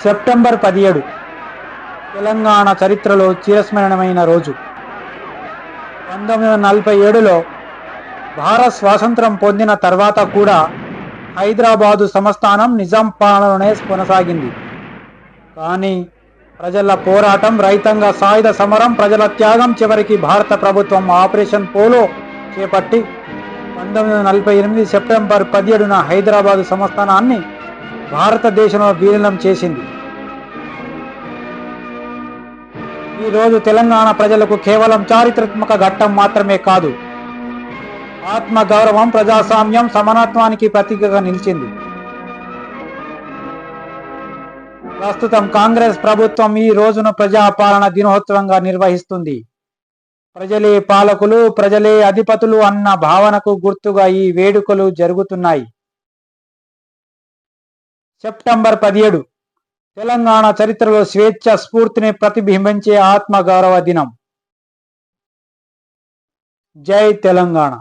September పదిహేడు తెలంగాణ చరిత్రలో చిరస్మరణమైన రోజు. పంతొమ్మిది వందల నలభై ఏడులో భారత్ స్వాతంత్రం పొందిన తర్వాత కూడా హైదరాబాదు సంస్థానం నిజాం పాలనలోనే కొనసాగింది. కానీ ప్రజల పోరాటం రైతాంగ సాయుధ సమరం ప్రజల త్యాగం చివరికి భారత ప్రభుత్వం ఆపరేషన్ పోలో చేపట్టి పంతొమ్మిది వందల నలభై ఎనిమిది సెప్టెంబర్ పదిహేడున హైదరాబాదు సంస్థానాన్ని భారతదేశంలో విలీనం చేసింది. ఈ రోజు తెలంగాణ ప్రజలకు కేవలం చారిత్రాత్మక ఘట్టం మాత్రమే కాదు ఆత్మ గౌరవం ప్రజాస్వామ్యం సమానత్వానికి ప్రతీకగా నిలిచింది. ప్రస్తుతం కాంగ్రెస్ ప్రభుత్వం ఈ రోజును ప్రజాపాలన దినోత్సవంగా నిర్వహిస్తుంది. ప్రజలే పాలకులు ప్రజలే అధిపతులు అన్న భావనకు గుర్తుగా ఈ వేడుకలు జరుగుతున్నాయి. సెప్టెంబర్ పదిహేడు తెలంగాణ చరిత్రలో స్వేచ్ఛ స్ఫూర్తిని ప్రతిబింబించే ఆత్మగౌరవ దినం. జై తెలంగాణ.